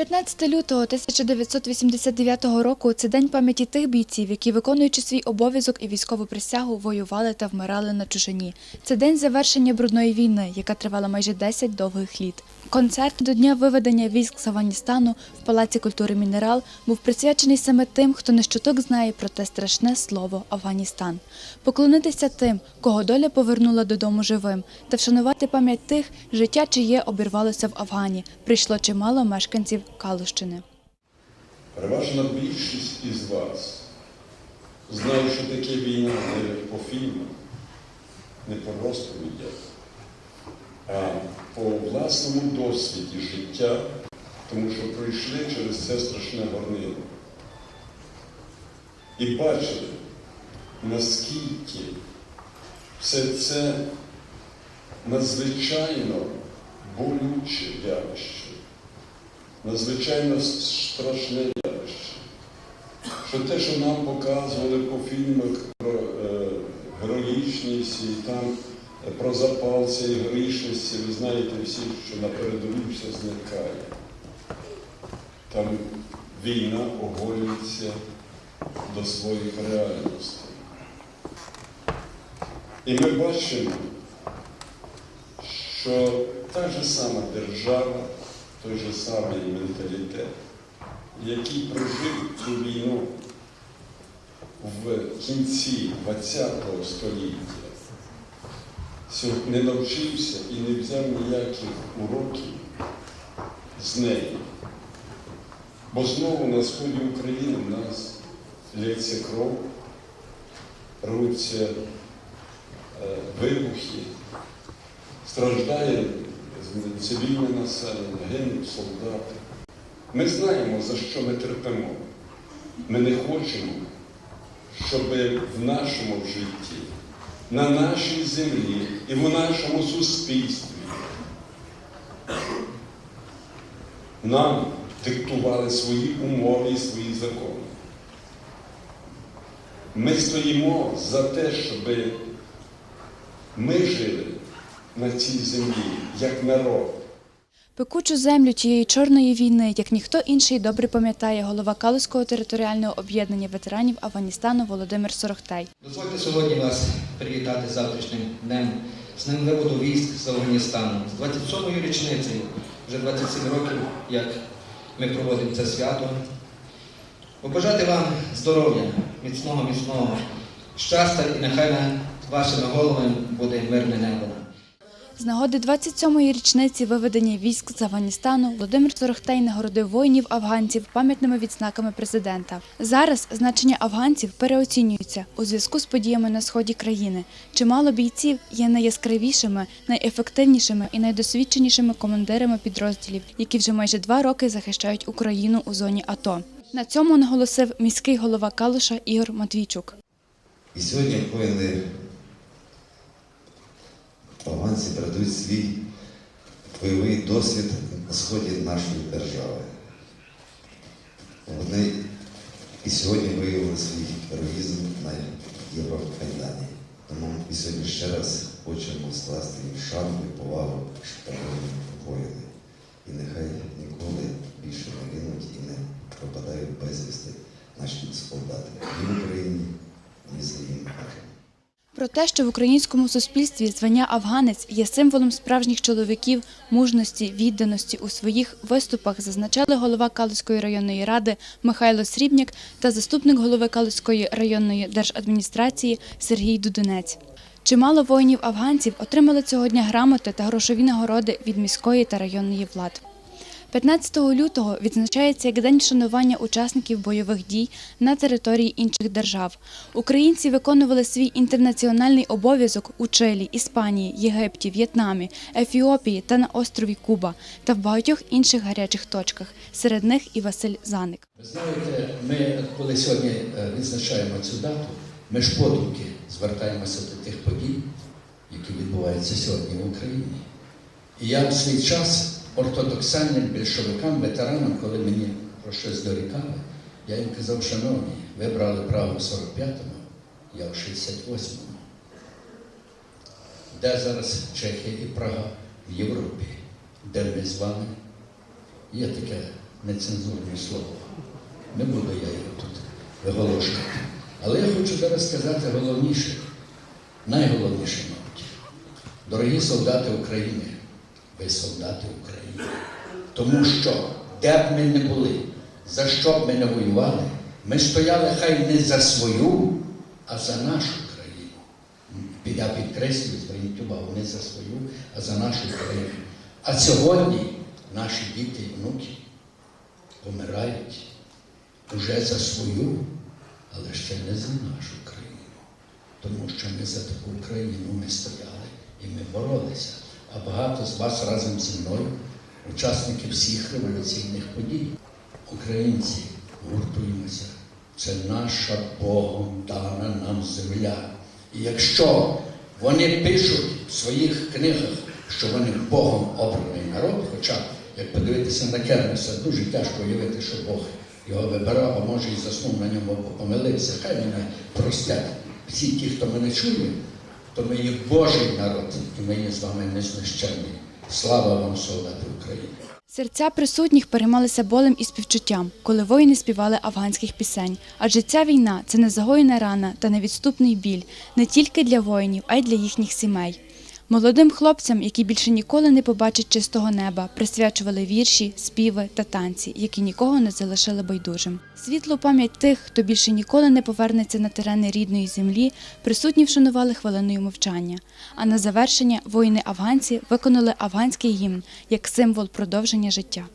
15 лютого 1989 року це день пам'яті тих бійців, які, виконуючи свій обов'язок і військову присягу, воювали та вмирали на чужині. Це день завершення брудної війни, яка тривала майже 10 довгих літ. Концерт до дня виведення військ з Афганістану в Палаці культури Мінерал був присвячений саме тим, хто не щоток знає про те страшне слово Афганістан. Поклонитися тим, кого доля повернула додому живим, та вшанувати пам'ять тих, життя чиє обірвалося в Афгані. Прийшло чимало мешканців Калущини. Переважна більшість із вас знає, що таке війна не по фільмах, не по розповідях, по власному досвіді життя, тому що пройшли через це страшне горнило. І бачили, наскільки все це надзвичайно болюче явище надзвичайно страшне явище. Що те, що нам показували по фільмах про е, героїчність і там про запал цієї героїчності, ви знаєте всі, що на передовій все зникає. Там війна оголюється до своїх реальностей. І ми бачимо, що та ж сама держава, той же самий менталітет, який прожив цю війну в кінці ХХ століття, не навчився і не взяв ніяких уроків з неї. Бо знову на сході України в нас лється кров, рвуться е, вибухи, страждає цивільне населення, гинуть солдати. Ми знаємо, за що ми терпимо. Ми не хочемо, щоб в нашому житті, на нашій землі і в нашому суспільстві нам диктували свої умови і свої закони. Ми стоїмо за те, щоб ми жили на цій землі як народ. Пекучу землю тієї чорної війни, як ніхто інший добре пам'ятає голова Калузького територіального об'єднання ветеранів Афганістану Володимир Сорохтей. Дозвольте сьогодні вас привітати завтрашнім днем, з ним виводу військ з Афганістану, з 27-ю річницею, вже 27 років, як ми проводимо це свято. Побажати вам здоров'я, міцного, міцного, щастя і нехай вашими головами буде мирне небо. З нагоди 27-ї річниці виведення військ з Афганістану Володимир Сорохтей нагородив воїнів-афганців пам'ятними відзнаками президента. Зараз значення афганців переоцінюється у зв'язку з подіями на сході країни. Чимало бійців є найяскравішими, найефективнішими і найдосвідченішими командирами підрозділів, які вже майже два роки захищають Україну у зоні АТО. На цьому наголосив міський голова Калуша Ігор Матвійчук. І сьогодні воїни афганці передають свій бойовий досвід на сході нашої держави. Вони і сьогодні виявили свій героїзм на Євромайдані. Тому і сьогодні ще раз хочемо скласти їм шану і повагу шановні воїни. І нехай ніколи більше не гинуть і не пропадають безвісти наші солдати ні в Україні, ні за їм межами. Про те, що в українському суспільстві звання афганець є символом справжніх чоловіків, мужності, відданості у своїх виступах, зазначали голова Калузької районної ради Михайло Срібняк та заступник голови Калузької районної держадміністрації Сергій Дудинець. Чимало воїнів-афганців отримали цього дня грамоти та грошові нагороди від міської та районної влад. 15 лютого відзначається як день вшанування учасників бойових дій на території інших держав. Українці виконували свій інтернаціональний обов'язок у Чилі, Іспанії, Єгипті, В'єтнамі, Ефіопії та на острові Куба та в багатьох інших гарячих точках. Серед них і Василь Заник. Знаєте, ми, коли сьогодні е, відзначаємо цю дату, ми ж подумки звертаємося до тих подій, які відбуваються сьогодні в Україні. І я в свій час ортодоксальним більшовикам, ветеранам, коли мені про щось дорікали, я їм казав, шановні, ви брали право в 45-му, я в 68-му. Де зараз Чехія і Прага в Європі, де ми з вами? Є таке нецензурне слово. Не буду я його тут виголошувати. Але я хочу зараз сказати головніше, найголовніше, мабуть. Дорогі солдати України, ви солдати України. Тому що, де б ми не були, за що б ми не воювали, ми стояли хай не за свою, а за нашу країну. Я підкреслюю, зверніть увагу, не за свою, а за нашу країну. А сьогодні наші діти і внуки помирають уже за свою, але ще не за нашу країну. Тому що ми за таку країну ми стояли і ми боролися. А багато з вас разом зі мною, учасники всіх революційних подій. Українці, гуртуємося. Це наша Богом дана нам земля. І якщо вони пишуть в своїх книгах, що вони Богом обраний народ, хоча, як подивитися на Кернеса, дуже тяжко уявити, що Бог його вибирав, а може і заснув на ньому помилився, хай мене простять. Всі ті, хто мене чує, то ми є Божий народ, і ми є з вами незнищенні. Слава вам, солдати України! Серця присутніх переймалися болем і співчуттям, коли воїни співали афганських пісень. Адже ця війна це незагоєна рана та невідступний біль не тільки для воїнів, а й для їхніх сімей. Молодим хлопцям, які більше ніколи не побачать чистого неба, присвячували вірші, співи та танці, які нікого не залишили байдужим. Світлу пам'ять тих, хто більше ніколи не повернеться на терени рідної землі, присутні вшанували хвилиною мовчання. А на завершення воїни-афганці виконали афганський гімн як символ продовження життя.